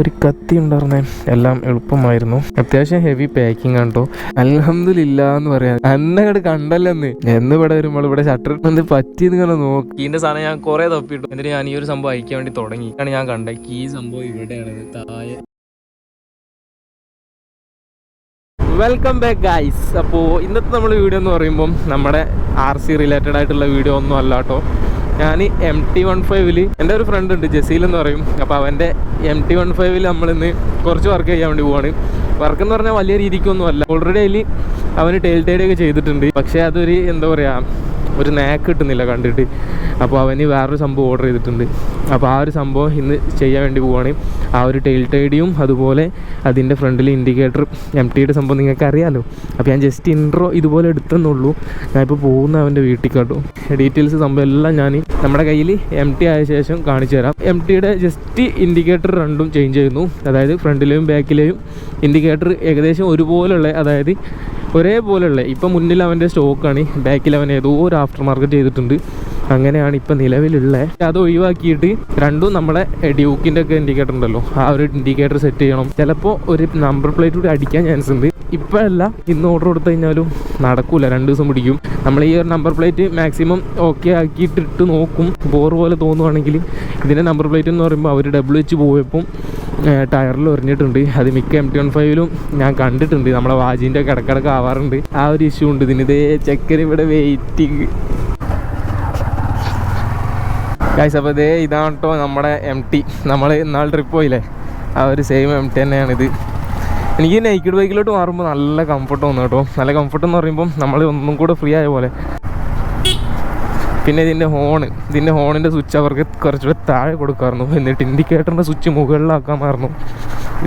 ഒരു കത്തി ഉണ്ടായിരുന്നേ എല്ലാം എളുപ്പമായിരുന്നു. അത്യാവശ്യം ഹെവി പാക്കിംഗ് ആണ്ടോ അലഹമില്ല എന്ന് പറയാം. അന്നങ്ങട് കണ്ടല്ലെന്ന്. എന്ന് ഇവിടെ വരുമ്പോൾ ഇവിടെ ഷട്ടർ എന്ത് പറ്റിയെന്ന് ഇങ്ങനെ നോക്കി. ഇതിന്റെ സാധനം ഞാൻ കുറെ തപ്പിട്ടു എന്നിട്ട് ഞാൻ ഈ ഒരു സംഭവം അയക്കാൻ വേണ്ടി തുടങ്ങി. ആണ് ഞാൻ കണ്ടത് ഈ സംഭവം ഇവിടെയാണ്. താഴെ. വെൽക്കം ബാക്ക് ഗൈസ് അപ്പോൾ ഇന്നത്തെ നമ്മൾ വീഡിയോ എന്ന് പറയുമ്പം നമ്മുടെ ആർ സി റിലേറ്റഡ് ആയിട്ടുള്ള വീഡിയോ ഒന്നും അല്ല കേട്ടോ ഞാൻ എം ടി വൺ ഫൈവിൽ എന്റെ ഒരു ഫ്രണ്ട് ഉണ്ട് ജസീൽ എന്ന് പറയും. അപ്പോൾ അവന്റെ എം ടി വൺ ഫൈവിൽ നമ്മളിന്ന് കുറച്ച് വർക്ക് ചെയ്യാൻ വേണ്ടി പോവാണ്. വർക്ക് എന്ന് പറഞ്ഞാൽ വലിയ രീതിക്കൊന്നും അല്ല ഓൾറെഡി അതിൽ അവന് ടേൽ ടൈഡ് ഒക്കെ ചെയ്തിട്ടുണ്ട്. പക്ഷേ അതൊരു എന്താ പറയുക ഒരു നേക്ക് കിട്ടുന്നില്ല കണ്ടിട്ട്. അപ്പോൾ അവന് വേറൊരു സംഭവം ഓർഡർ ചെയ്തിട്ടുണ്ട്. അപ്പോൾ ആ ഒരു സംഭവം ഇന്ന് ചെയ്യാൻ വേണ്ടി പോവുകയാണെങ്കിൽ ആ ഒരു ടെയിൽ ടൈഡിയും അതുപോലെ അതിന്റെ ഫ്രണ്ടിൽ ഇൻഡിക്കേറ്റർ എം ടിയുടെ സംഭവം നിങ്ങൾക്ക് അറിയാമല്ലോ അപ്പോൾ ഞാൻ ജസ്റ്റ് ഇൻട്രോ ഇതുപോലെ എടുത്തെന്നുള്ളൂ. ഞാൻ ഇപ്പോൾ പോകുന്ന അവന്റെ വീട്ടിൽ കേട്ടോ. ഡീറ്റെയിൽസ് സംഭവം എല്ലാം ഞാൻ നമ്മുടെ കയ്യിൽ എം ടി ആയ ശേഷം കാണിച്ചു തരാം. എം ടിയുടെ ജസ്റ്റ് ഇൻഡിക്കേറ്റർ രണ്ടും ചേഞ്ച് ചെയ്യുന്നു. അതായത് ഫ്രണ്ടിലെയും ബാക്കിലെയും ഇൻഡിക്കേറ്റർ ഏകദേശം ഒരുപോലുള്ള അതായത് ഒരേപോലെയുള്ള ഇപ്പം മുന്നിൽ അവന്റെ സ്റ്റോക്കാണ് ബാക്കിൽ അവൻ ഏതോ ഒരു ആഫ്റ്റർ മാർക്കറ്റ് ചെയ്തിട്ടുണ്ട്. അങ്ങനെയാണ് ഇപ്പം നിലവിലുള്ളത് അത് ഒഴിവാക്കിയിട്ട് രണ്ടും നമ്മുടെ ഡ്യൂക്കിന്റെ ഒക്കെ ഇൻഡിക്കേറ്റർ ഉണ്ടല്ലോ ആ ഒരു ഇൻഡിക്കേറ്റർ സെറ്റ് ചെയ്യണം. ചിലപ്പോൾ ഒരു നമ്പർ പ്ലേറ്റ് കൂടി അടിക്കാൻ ചാൻസ് ഉണ്ട്. ഇപ്പോഴല്ല ഇന്ന് ഓർഡർ കൊടുത്തു കഴിഞ്ഞാലും നടക്കൂല രണ്ട് ദിവസം പിടിക്കും. നമ്മൾ ഈ ഒരു നമ്പർ പ്ലേറ്റ് മാക്സിമം ഓക്കെ ആക്കിയിട്ടിട്ട് നോക്കും. ബോർ പോലെ തോന്നുവാണെങ്കിൽ ഇതിന്റെ നമ്പർ പ്ലേറ്റ് എന്ന് പറയുമ്പോൾ അവർ ഡബിൾ വെച്ച് പോയപ്പം ടയറിൽ എറിഞ്ഞിട്ടുണ്ട് അത് മിക്ക എം ടി വൺ ഫൈവിലും ഞാൻ കണ്ടിട്ടുണ്ട്. നമ്മളെ വാജിന്റെ ഒക്കെ ഇടക്കിടക്ക് ആവാറുണ്ട്. ആ ഒരു ഇഷ്യൂ ഉണ്ട്. ഇതിന് ഇതേ ചെക്കൻ ഇവിടെ വെയിറ്റിംഗ് അപ്പോൾ ഇതേ ഇതാണ് കേട്ടോ നമ്മുടെ എം ടി നമ്മൾ ഇന്നാൾ ട്രിപ്പ് പോയില്ലേ? ആ ഒരു സെയിം എം ടി തന്നെയാണിത് എനിക്ക് നൈക്കിഡ് ബൈക്കിലോട്ട് മാറുമ്പോൾ നല്ല കംഫർട്ട് തോന്നുന്നു കേട്ടോ നല്ല കംഫർട്ട് എന്ന് പറയുമ്പോൾ നമ്മൾ ഒന്നും കൂടെ ഫ്രീ ആയ പോലെ. പിന്നെ ഇതിന്റെ ഹോണ് ഇതിന്റെ ഹോണിന്റെ സ്വിച്ച് അവർക്ക് കുറച്ചുകൂടെ താഴെ കൊടുക്കാമായിരുന്നു. എന്നിട്ട് ഇൻഡിക്കേറ്ററിന്റെ സ്വിച്ച് മുകളിലാക്കാമായിരുന്നു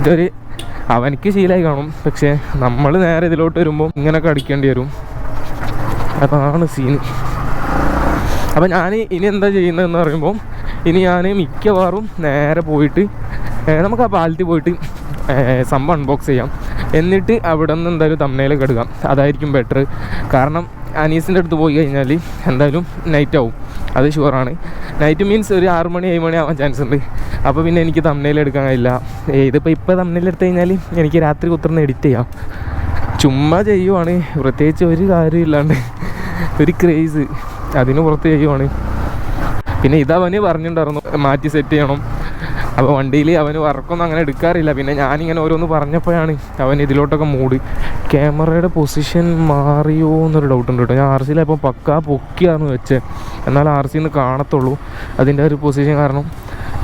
ഇതൊരു അവനിക്ക് ശീലമായി കാണും. പക്ഷേ നമ്മൾ നേരെ ഇതിലോട്ട് വരുമ്പോൾ ഇങ്ങനെയൊക്കെ അടിക്കേണ്ടി വരും. അതാണ് സീൻ അപ്പം ഞാൻ ഇനി എന്താ ചെയ്യുന്നതെന്ന് പറയുമ്പോൾ ഇനി ഞാൻ മിക്കവാറും നേരെ പോയിട്ട് നമുക്ക് ആ പാലത്തിൽ പോയിട്ട് സംഭവം അൺബോക്സ് ചെയ്യാം. എന്നിട്ട് അവിടെ നിന്ന് എന്തായാലും തമ്മനയിലേക്ക് എടുക്കാം. അതായിരിക്കും ബെറ്റർ കാരണം അനീസിന്റെ അടുത്ത് പോയി കഴിഞ്ഞാൽ എന്തായാലും നൈറ്റ് ആവും. അത് ഷുവറാണ് നൈറ്റ് മീൻസ് ഒരു ആറ് മണി ഏഴ് മണി ആവാൻ ചാൻസ് ഉണ്ട്. അപ്പോൾ പിന്നെ എനിക്ക് തമ്മനയിൽ എടുക്കാൻ കഴിയില്ല. ഇതിപ്പോൾ ഇപ്പോൾ തമ്മനയിൽ എടുത്തു കഴിഞ്ഞാൽ എനിക്ക് രാത്രി കുത്തിർന്ന് എഡിറ്റ് ചെയ്യാം. ചുമ്മാ ചെയ്യുവാണ്. പ്രത്യേകിച്ച് ഒരു കാര്യമില്ലാണ്ട് ഒരു ക്രേസ് അതിന് പുറത്ത് ചെയ്യുവാണ്. പിന്നെ ഇതവന് പറഞ്ഞിട്ടുണ്ടായിരുന്നു. മാറ്റി സെറ്റ് ചെയ്യണം. അപ്പോൾ വണ്ടിയിൽ അവന് വർക്കൊന്നും അങ്ങനെ എടുക്കാറില്ല. പിന്നെ ഞാനിങ്ങനെ ഓരോന്ന് പറഞ്ഞപ്പോഴാണ് അവൻ ഇതിലോട്ടൊക്കെ മൂടി. ക്യാമറയുടെ പൊസിഷൻ മാറിയോ എന്നൊരു ഡൗട്ട് ഉണ്ട് കേട്ടോ. ഞാൻ ആർ സിയിലെ സിയിലപ്പോൾ പക്കാ പൊക്കിയാണ് വെച്ചത് എന്നാൽ ആർ സിന്ന് കാണത്തുള്ളൂ. അതിന്റെ ഒരു പൊസിഷൻ കാരണം.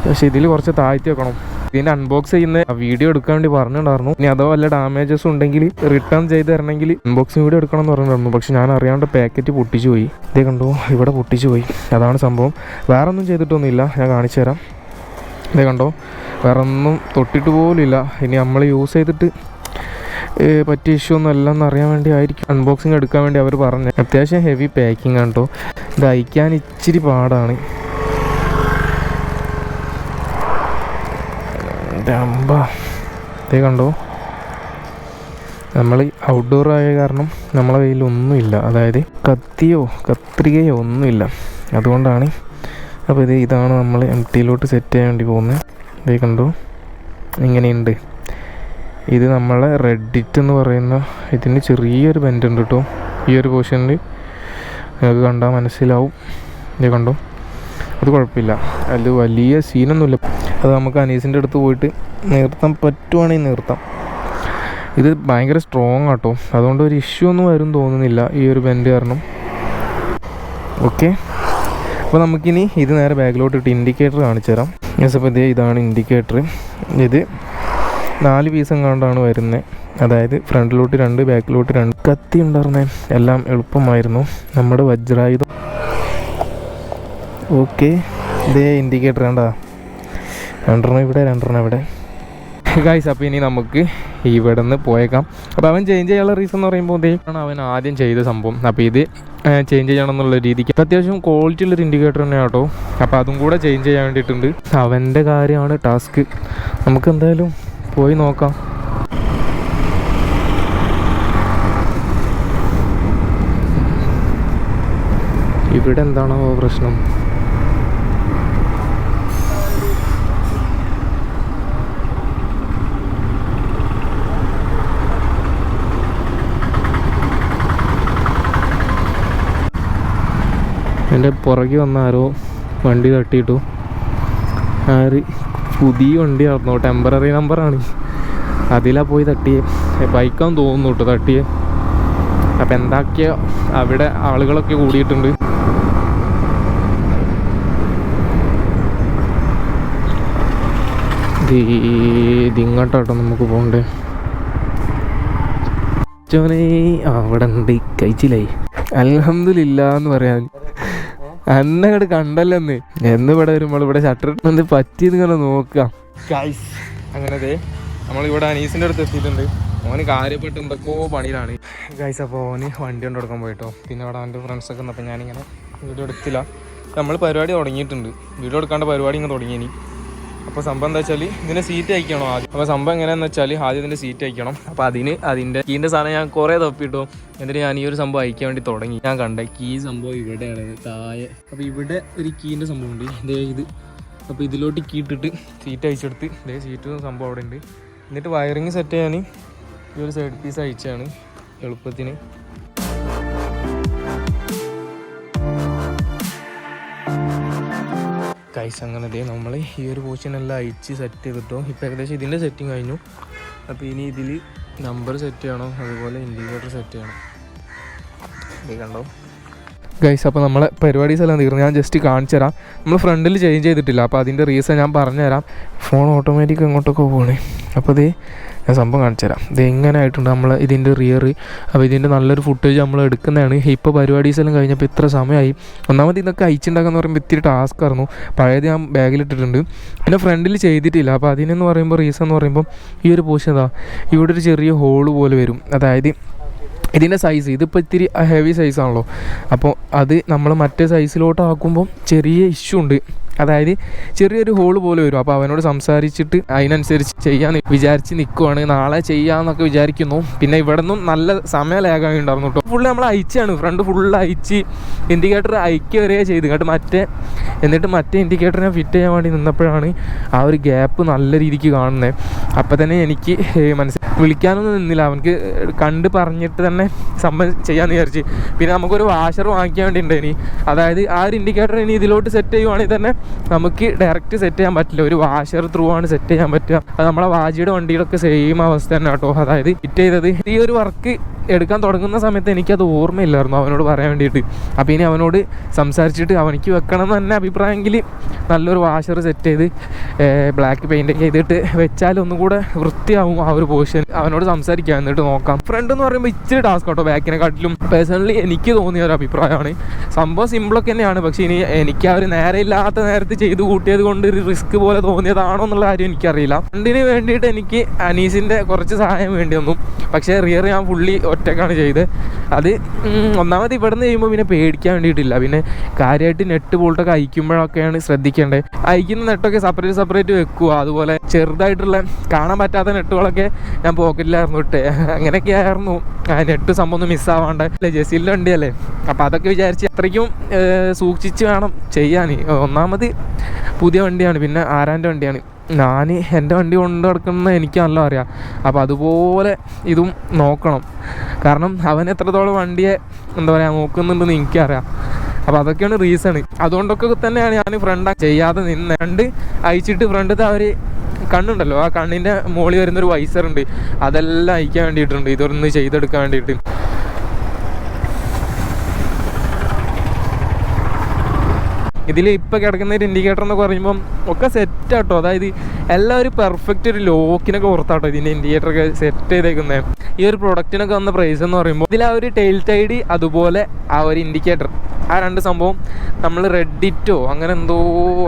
പക്ഷേ ഇതിൽ കുറച്ച് താഴ്ത്തി വെക്കണം. ഇതിന്റെ അൺബോക്സ് ചെയ്യുന്ന വീഡിയോ എടുക്കാൻ വേണ്ടി പറഞ്ഞിട്ടുണ്ടായിരുന്നു. ഇനി അതോ വല്ല ഡാമേജസ് ഉണ്ടെങ്കിൽ റിട്ടേൺ ചെയ്ത് തരണമെങ്കിൽ അൺബോക്സിങ് വീഡിയോ എടുക്കണം എന്ന് പറഞ്ഞിട്ടുണ്ടായിരുന്നു. പക്ഷെ ഞാൻ അറിയാണ്ട് പാക്കറ്റ് പൊട്ടിച്ചു പോയി. ഇതേ കണ്ടോ? ഇവിടെ പൊട്ടിച്ചു പോയി. അതാണ് സംഭവം. വേറെ ഒന്നും ചെയ്തിട്ടൊന്നുമില്ല. ഞാൻ കാണിച്ചു തരാം ഇതേ കണ്ടോ? വേറെ ഒന്നും തൊട്ടിട്ട് പോലില്ല ഇനി നമ്മൾ യൂസ് ചെയ്തിട്ട് പറ്റിയ ഇഷ്യൂ ഒന്നും അല്ലെന്ന് അറിയാൻ വേണ്ടി ആയിരിക്കും. അൺബോക്സിങ് എടുക്കാൻ വേണ്ടി അവർ പറഞ്ഞു അത്യാവശ്യം ഹെവി പാക്കിംഗ് ആണ് കേട്ടോ. ഇത് അയക്കാൻ ഇച്ചിരി പാടാണ്. ഇതേ കണ്ടോ? നമ്മൾ ഔട്ട്ഡോർ ആയ കാരണം നമ്മളെ കയ്യിൽ ഒന്നുമില്ല അതായത് കത്തിയോ കത്രികയോ ഒന്നുമില്ല. അതുകൊണ്ടാണ് അപ്പോൾ ഇത് ഇതാണ് നമ്മൾ എം ടിയിലോട്ട് സെറ്റ് ചെയ്യാൻ വേണ്ടി പോകുന്നത് ഇതേ കണ്ടു? ഇങ്ങനെയുണ്ട്. ഇത് നമ്മളെ റെഡിറ്റ് എന്ന് പറയുന്ന ഇതിന് ചെറിയൊരു ബെൻഡ് ഉണ്ട് കേട്ടോ ഈ ഒരു പോർഷനിൽ നിങ്ങൾക്ക് കണ്ടാൽ മനസ്സിലാവും. ഇത് കണ്ടു? അത് കുഴപ്പമില്ല. അതിൽ വലിയ സീനൊന്നുമില്ല അത് നമുക്ക് അനീസിന്റെ അടുത്ത് പോയിട്ട് നിർത്താൻ പറ്റുവാണെങ്കിൽ നിർത്താം. ഇത് ഭയങ്കര സ്ട്രോങ് ആട്ടോ. അതുകൊണ്ട് ഒരു ഇഷ്യൂ ഒന്നും വരും തോന്നുന്നില്ല ഈ ഒരു ബെൻഡ് കാരണം. ഓക്കെ അപ്പോൾ നമുക്കിനി ഇത് നേരെ ബാക്കിലോട്ട് ഇട്ട് ഇൻഡിക്കേറ്റർ കാണിച്ചു തരാം. യെസ് അപ്പോൾ ഇതേ ഇതാണ് ഇൻഡിക്കേറ്റർ ഇത് നാല് പീസ് എങ്ങാണ്ടാണ് വരുന്നത് അതായത് ഫ്രണ്ടിലോട്ട് രണ്ട് ബാക്കിലോട്ട് രണ്ട്. കത്തി ഉണ്ടായിരുന്നേ. എല്ലാം എളുപ്പമായിരുന്നു. നമ്മുടെ വജ്രായുധം. ഓക്കെ ഇതേ ഇൻഡിക്കേറ്റർ കണ്ടാ. രണ്ടെണ്ണം ഇവിടെ രണ്ടെണ്ണം ഇവിടെ. ഗായ്സ് അപ്പോൾ ഇനി നമുക്ക് ഇവിടെ നിന്ന് പോയേക്കാം. അപ്പോൾ അവൻ ചേഞ്ച് ചെയ്യാനുള്ള റീസൺ എന്ന് പറയുമ്പോൾ ആണ് അവൻ ആദ്യം ചെയ്ത സംഭവം. അപ്പോൾ ഇത് ചേഞ്ച് ചെയ്യണം എന്നുള്ള രീതിക്ക്. ഇത് അത്യാവശ്യം ക്വാളിറ്റി ഉള്ളൊരു ഇൻഡിക്കേറ്റർ തന്നെയാണ് കേട്ടോ. അപ്പോൾ അതും കൂടെ ചേഞ്ച് ചെയ്യാൻ വേണ്ടിയിട്ടുണ്ട്. അവന്റെ കാര്യമാണ് ടാസ്ക് നമുക്ക് എന്തായാലും പോയി നോക്കാം. ഇവിടെ എന്താണോ പ്രശ്നം? എന്റെ പുറകെ വന്ന ആരോ വണ്ടി തട്ടിയിട്ടു. ആര്? പുതിയ വണ്ടി ആയിരുന്നു ടെമ്പററി നമ്പറാണ് അതിലാ പോയി തട്ടിയേ. ബൈക്കാന്ന് തോന്നുന്നു കേട്ടോ തട്ടിയേ. അപ്പം എന്താക്കിയ? അവിടെ ആളുകളൊക്കെ കൂടിയിട്ടുണ്ട്. ഇതിങ്ങോട്ടോ നമുക്ക് പോകണ്ടേ അവിടെ ഉണ്ട്. കഴിച്ചില്ലായി അലഹമില്ല എന്ന് പറയാൻ. അന്നെ അങ്ങോട്ട് കണ്ടല്ലെന്ന്. എന്ന് ഇവിടെ വരുമ്പോൾ ഇവിടെ ഷട്ടർ ഇട്ടുന്നത് പറ്റി ഇങ്ങനെ നോക്കാം ഗൈസ് ദേ നമ്മളിവിടെ അനീസിന്റെ അടുത്ത് എത്തിയിട്ടുണ്ട്. ഓന് കാര്യപ്പെട്ട് എന്തൊക്കെയോ പണിയിലാണ്. ഗൈസ് അപ്പോൾ ഓന് വണ്ടി കൊണ്ട് കൊടുക്കാൻ പോയിട്ടോ. പിന്നെ അവിടെ അവന്റെ ഫ്രണ്ട്സൊക്കെ വന്നപ്പോൾ ഞാനിങ്ങനെ വീഡിയോ എടുത്തില്ല. നമ്മൾ പരിപാടി തുടങ്ങിയിട്ടുണ്ട്. വീഡിയോ എടുക്കാണ്ട് പരിപാടി ഇങ്ങനെ തുടങ്ങി ഇനി അപ്പോൾ സംഭവം എന്താ വെച്ചാൽ ഇതിന്റെ സീറ്റ് അയക്കണം ആദ്യം? അപ്പോൾ സംഭവം എങ്ങനെയാണെന്ന് വെച്ചാൽ ആദ്യം ഇതിന്റെ സീറ്റ് അയക്കണം. അപ്പോൾ അതിന് അതിന്റെ കീന്റെ സാധനം ഞാൻ കുറേ തപ്പിട്ടു. എന്നിട്ട് ഞാൻ ഈ ഒരു സംഭവം അയക്കാൻ വേണ്ടി തുടങ്ങി. ഞാൻ കണ്ട കീ സംഭവം ഇവിടെയാണ് താഴെ. അപ്പോൾ ഇവിടെ ഒരു കീന്റെ സംഭവം ഉണ്ട്. ഇതേ ഇത്. അപ്പോൾ ഇതിലോട്ട് കീ ഇട്ടിട്ട് സീറ്റ് അയച്ചെടുത്ത് ഇതേ സീറ്റ് സംഭവം അവിടെ ഉണ്ട്. എന്നിട്ട് വയറിങ് സെറ്റ് ചെയ്യാൻ ഈ ഒരു സൈഡ് പീസ് അയച്ചാണ് എളുപ്പത്തിന്. കൈസ് അങ്ങനെ ദേ നമ്മൾ ഈ ഒരു പോർഷനെല്ലാം അയച്ച് സെറ്റ് ചെയ്തിട്ടോ. ഇപ്പോൾ ഏകദേശം ഇതിന്റെ സെറ്റിങ് കഴിഞ്ഞു. അപ്പോൾ ഇനി ഇതിൽ നമ്പർ സെറ്റ് ചെയ്യണം അതുപോലെ ഇൻഡിക്കേറ്റർ സെറ്റ് ചെയ്യണം. ഇത് കണ്ടോ? ഗൈസ് അപ്പോൾ നമ്മളെ പരിപാടീസ് എല്ലാം തീർന്നു. ഞാൻ ജസ്റ്റ് കാണിച്ചു തരാം. നമ്മൾ ഫ്രണ്ടിൽ ചേഞ്ച് ചെയ്തിട്ടില്ല. അപ്പോൾ അതിന്റെ റീസൺ ഞാൻ പറഞ്ഞുതരാം. ഫോൺ ഓട്ടോമാറ്റിക് അങ്ങോട്ടൊക്കെ പോകണേ അപ്പോൾ ഇത് ഞാൻ സംഭവം കാണിച്ചു തരാം ഇത് എങ്ങനെ ആയിട്ടുണ്ട് നമ്മൾ ഇതിന്റെ റിയർ അപ്പോൾ ഇതിന്റെ നല്ലൊരു ഫുട്ടേജ് നമ്മൾ എടുക്കുന്നതാണ്. ഇപ്പോൾ പരിപാടീസ് എല്ലാം കഴിഞ്ഞപ്പോൾ ഇത്ര സമയമായി ഒന്നാമത് ഇതൊക്കെ അയച്ചുണ്ടാക്കാന്ന് പറയുമ്പോൾ ഇത്തിരി ടാസ്ക് ആയിരുന്നു. പഴയത് ഞാൻ ബാഗിലിട്ടിട്ടുണ്ട് പിന്നെ ഫ്രണ്ടിൽ ചെയ്തിട്ടില്ല. അപ്പോൾ അതിനെന്ന് പറയുമ്പോൾ റീസൺ എന്ന് പറയുമ്പോൾ ഈ ഒരു പോഷൻ ഇതാ. ഇവിടെ ഒരു ചെറിയ ഹോൾ പോലെ വരും. അതായത് ഇതിന്റെ സൈസ് ഇതിപ്പോൾ ഇത്തിരി ഹെവി സൈസാണല്ലോ അപ്പോൾ അത് നമ്മൾ മറ്റേ സൈസിലോട്ട് ആക്കുമ്പോൾ ചെറിയ ഇഷ്യൂ ഉണ്ട്. അതായത് ചെറിയൊരു ഹോൾ പോലെ വരും. അപ്പോൾ അവനോട് സംസാരിച്ചിട്ട് അതിനനുസരിച്ച് ചെയ്യാൻ വിചാരിച്ച് നിൽക്കുവാണ് നാളെ ചെയ്യാമെന്നൊക്കെ വിചാരിക്കുന്നു. പിന്നെ ഇവിടെ നിന്നും നല്ല സമയം ലാഗായി ഉണ്ടായിരുന്നു കേട്ടോ ഫുള്ള് നമ്മൾ അയച്ചാണ്. ഫ്രണ്ട് ഫുള്ള് അയച്ച് ഇൻഡിക്കേറ്റർ അയക്കുക ചെയ്ത് കേട്ടോ മറ്റേ എന്നിട്ട് മറ്റേ ഇൻഡിക്കേറ്ററിനെ ഫിറ്റ് ചെയ്യാൻ വേണ്ടി നിന്നപ്പോഴാണ് ആ ഒരു ഗ്യാപ്പ് നല്ല രീതിക്ക് കാണുന്നത് അപ്പോൾ തന്നെ എനിക്ക് മനസ്സിൽ വിളിക്കാനൊന്നും നിന്നില്ല. അവനക്ക് കണ്ട് പറഞ്ഞിട്ട് തന്നെ സംഭവം ചെയ്യാമെന്ന് വിചാരിച്ച്. പിന്നെ നമുക്കൊരു വാഷർ വാങ്ങിക്കാൻ വേണ്ടി ഉണ്ട് ഇനി. അതായത് ആ ഒരു ഇൻഡിക്കേറ്റർ ഇനി ഇതിലോട്ട് സെറ്റ് ചെയ്യുവാണെങ്കിൽ തന്നെ നമുക്ക് ഡയറക്റ്റ് സെറ്റ് ചെയ്യാൻ പറ്റില്ല. ഒരു വാഷർ ത്രൂ ആണ് സെറ്റ് ചെയ്യാൻ പറ്റുക. അത് നമ്മളെ വാജിയുടെ വണ്ടിയിലൊക്കെ സെയിം അവസ്ഥ തന്നെ കേട്ടോ അതായത് ഹിറ്റ് ചെയ്തത്. ഈ ഒരു വർക്ക് എടുക്കാൻ തുടങ്ങുന്ന സമയത്ത് എനിക്കത് ഓർമ്മയില്ലായിരുന്നു അവനോട് പറയാൻ വേണ്ടിയിട്ട്. അപ്പോൾ ഇനി അവനോട് സംസാരിച്ചിട്ട് അവനിക്ക് വെക്കണം എന്ന് തന്നെ അഭിപ്രായമെങ്കിൽ നല്ലൊരു വാഷർ സെറ്റ് ചെയ്ത് ബ്ലാക്ക് പെയിന്റ് ഒക്കെ ചെയ്തിട്ട് വെച്ചാൽ ഒന്നും കൂടെ വൃത്തിയാവും ആ ഒരു പോർഷൻ അവനോട് സംസാരിക്കാം എന്നിട്ട് നോക്കാം. ഫ്രണ്ട് എന്ന് പറയുമ്പോൾ ഇച്ചിരി ടാസ്ക് കേട്ടോ ബാക്കിനെക്കാട്ടിലും പേഴ്സണലി എനിക്ക് തോന്നിയ ഒരു അഭിപ്രായമാണ്. സംഭവം സിമ്പിളൊക്കെ തന്നെയാണ്. പക്ഷേ ഇനി എനിക്ക് ഒരു നേരെ ഇല്ലാത്ത നേരത്ത് ചെയ്ത് കൂട്ടിയത് കൊണ്ട് ഒരു റിസ്ക് പോലെ തോന്നിയതാണോ എന്നുള്ള കാര്യം എനിക്കറിയില്ല. ഫ്രണ്ടിന് വേണ്ടിയിട്ട് എനിക്ക് അനീസിന്റെ കുറച്ച് സഹായം വേണ്ടി വന്നു പക്ഷേ റിയർ ഞാൻ ഫുള്ളി ഒറ്റക്കാണ് ചെയ്ത്. അത് ഒന്നാമത് ഇവിടെ നിന്ന് ചെയ്യുമ്പോൾ പിന്നെ പേടിക്കാൻ വേണ്ടിയിട്ടില്ല. പിന്നെ കാര്യമായിട്ട് നെറ്റ് ബോൾട്ടൊക്കെ അയക്കുമ്പോഴൊക്കെയാണ് ശ്രദ്ധിക്കേണ്ടത്. അയക്കുന്ന നെറ്റൊക്കെ സെപ്പറേറ്റ് സെപ്പറേറ്റ് വെക്കുക അതുപോലെ ചെറുതായിട്ടുള്ള കാണാൻ പറ്റാത്ത നെറ്റുകളൊക്കെ ഞാൻ പോക്കറ്റിലായിരുന്നു ഇട്ട്. അങ്ങനെയൊക്കെ ആയിരുന്നു. നെറ്റ് സംഭവം ഒന്നും മിസ്സാവാണ്ട് അല്ലേ ജെസിലിന്റെ വണ്ടിയല്ലേ അപ്പോൾ അതൊക്കെ വിചാരിച്ച് അത്രയ്ക്കും സൂക്ഷിച്ച് വേണം ചെയ്യാൻ ഒന്നാമത് പുതിയ വണ്ടിയാണ്. പിന്നെ ആരാന്റെ വണ്ടിയാണ്? ഞാൻ എന്റെ വണ്ടി കൊണ്ട് നടക്കുന്ന എനിക്ക് നല്ല അറിയാം. അപ്പോൾ അതുപോലെ ഇതും നോക്കണം. കാരണം അവൻ എത്രത്തോളം വണ്ടിയെ എന്താ പറയുക നോക്കുന്നുണ്ടെന്ന് എനിക്കറിയാം. അപ്പോൾ അതൊക്കെയാണ് റീസൺ അതുകൊണ്ടൊക്കെ തന്നെയാണ് ഞാൻ ഫ്രണ്ട് ചെയ്യാതെ നിന്ന്. രണ്ട് അയച്ചിട്ട് ഫ്രണ്ടത്തെ അവർ കണ്ണുണ്ടല്ലോ ആ കണ്ണിന്റെ മുകളിൽ വരുന്നൊരു വൈസറുണ്ട് അതെല്ലാം അയക്കാൻ വേണ്ടിയിട്ടുണ്ട്. ഇതൊന്ന് ചെയ്തെടുക്കാൻ വേണ്ടിയിട്ട്. ഇതിൽ ഇപ്പോൾ കിടക്കുന്ന ഒരു ഇൻഡിക്കേറ്റർ എന്ന് പറയുമ്പം ഒക്കെ സെറ്റ് ആട്ടോ. അതായത് എല്ലാവരും പെർഫെക്റ്റ് ഒരു ലോക്കിനൊക്കെ പുറത്താട്ടോ ഇതിന്റെ ഇൻഡിക്കേറ്റർ ഒക്കെ സെറ്റ് ചെയ്തേക്കുന്നത് ഈ ഒരു പ്രൊഡക്റ്റിനൊക്കെ വന്ന പ്രൈസ് എന്ന് പറയുമ്പോൾ ഇതിൽ ആ ഒരു ടെയിൽ ടൈഡ് അതുപോലെ ആ ഒരു ഇൻഡിക്കേറ്റർ ആ രണ്ട് സംഭവം നമ്മൾ റെഡിറ്റോ അങ്ങനെ എന്തോ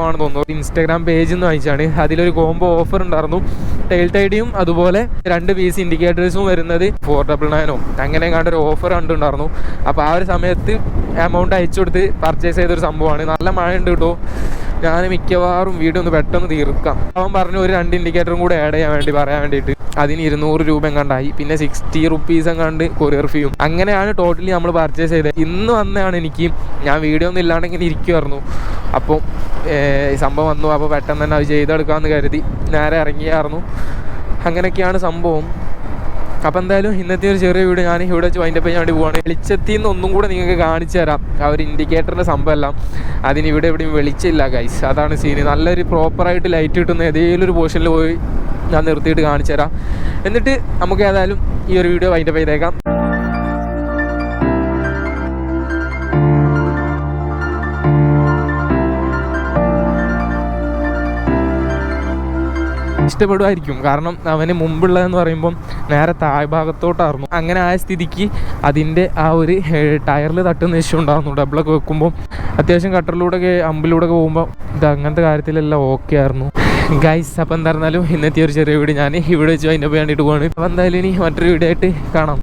ആണ് തോന്നുന്നു. ഇൻസ്റ്റാഗ്രാം പേജിൽ നിന്ന് വാങ്ങിച്ചാണ്. അതിലൊരു കോംബോ ഓഫർ ഉണ്ടായിരുന്നു. ടെയിൽ ടൈഡിയും അതുപോലെ രണ്ട് പീസ് ഇൻഡിക്കേറ്റേഴ്സും വരുന്നത് ഫോർ ഡബിൾ നയനോ അങ്ങനെ കണ്ടൊരു ഓഫർ കണ്ടുണ്ടായിരുന്നു. അപ്പോൾ ആ ഒരു സമയത്ത് എമൗണ്ട് അയച്ചു കൊടുത്ത് പർച്ചേസ് ചെയ്തൊരു സംഭവമാണ്. നല്ല മഴ ഉണ്ട് കേട്ടോ. ഞാൻ മിക്കവാറും വീട് ഒന്ന് പെട്ടെന്ന് തീർക്കാം. അവൻ പറഞ്ഞു ഒരു രണ്ട് ഇൻഡിക്കേറ്ററും കൂടെ ആഡ് ചെയ്യാൻ വേണ്ടി പറയാൻ വേണ്ടിയിട്ട്. അതിന് ഇരുന്നൂറ് രൂപ എങ്ങാണ്ടായി. പിന്നെ സിക്സ്റ്റി റുപ്പീസ് എങ്ങാണ്ട് കൊറിയർ ഫീയും അങ്ങനെയാണ് ടോട്ടലി നമ്മൾ പർച്ചേസ് ചെയ്തത്. ഇന്ന് വന്നതാണ് എനിക്ക്. ഞാൻ വീഡിയോ ഒന്നും ഇല്ലാണ്ട് ഇങ്ങനെ ഇരിക്കുമായിരുന്നു ഈ സംഭവം വന്നു. അപ്പോൾ പെട്ടെന്ന് തന്നെ അത് ചെയ്തെടുക്കാമെന്ന് കരുതി നേരെ ഇറങ്ങിയായിരുന്നു. അങ്ങനെയൊക്കെയാണ് സംഭവം. അപ്പോൾ എന്തായാലും ഇന്നത്തെ ഒരു ചെറിയ വീഡിയോ ഞാൻ ഇവിടെ വെച്ച് വൈൻഡപ്പ് ചെയ്യാൻ വേണ്ടി പോവാണ്. വെളിച്ചത്തിൽ നിന്ന് ഒന്നും കൂടെ നിങ്ങൾക്ക് കാണിച്ചു തരാം. ആ ഒരു ഇൻഡിക്കേറ്ററിന്റെ സംഭവമെല്ലാം. അതിന് ഇവിടെ എവിടെയും വെളിച്ചില്ല ഗൈസ് അതാണ് സീന് നല്ലൊരു പ്രോപ്പറായിട്ട് ലൈറ്റ് കിട്ടുന്ന ഏതെങ്കിലും ഒരു പോർഷനിൽ പോയി ഞാൻ നിർത്തിയിട്ട് കാണിച്ചു തരാം. എന്നിട്ട് നമുക്ക് ഏതായാലും ഈ ഒരു വീഡിയോ വൈൻഡപ്പ് ചെയ്തേക്കാം. ഇഷ്ടപ്പെടുമായിരിക്കും. കാരണം അവന് മുമ്പുള്ളതെന്ന് പറയുമ്പം നേരെ താഴ്ഭാഗത്തോട്ടായിരുന്നു. അങ്ങനെ ആയ സ്ഥിതിക്ക് അതിന്റെ ആ ഒരു ടയറിൽ തട്ടുന്ന ഇഷ്യൂ ഉണ്ടാകുന്നു ഡബിളൊക്കെ വെക്കുമ്പോൾ അത്യാവശ്യം കട്ടറിലൂടെ അമ്പിലൂടെ പോകുമ്പോൾ ഇത് അങ്ങനത്തെ കാര്യത്തിലെല്ലാം ഓക്കെ ആയിരുന്നു. ഗൈസ് അപ്പം എന്തായിരുന്നാലും ഇന്നത്തെ ഒരു ചെറിയ വീഡിയോ ഞാൻ ഇവിടെ വെച്ച് അതിന്റെ വേണ്ടിയിട്ട് പോവാണ്. അപ്പം എന്തായാലും ഇനി മറ്റൊരു വീഡിയോ ആയിട്ട് കാണാം.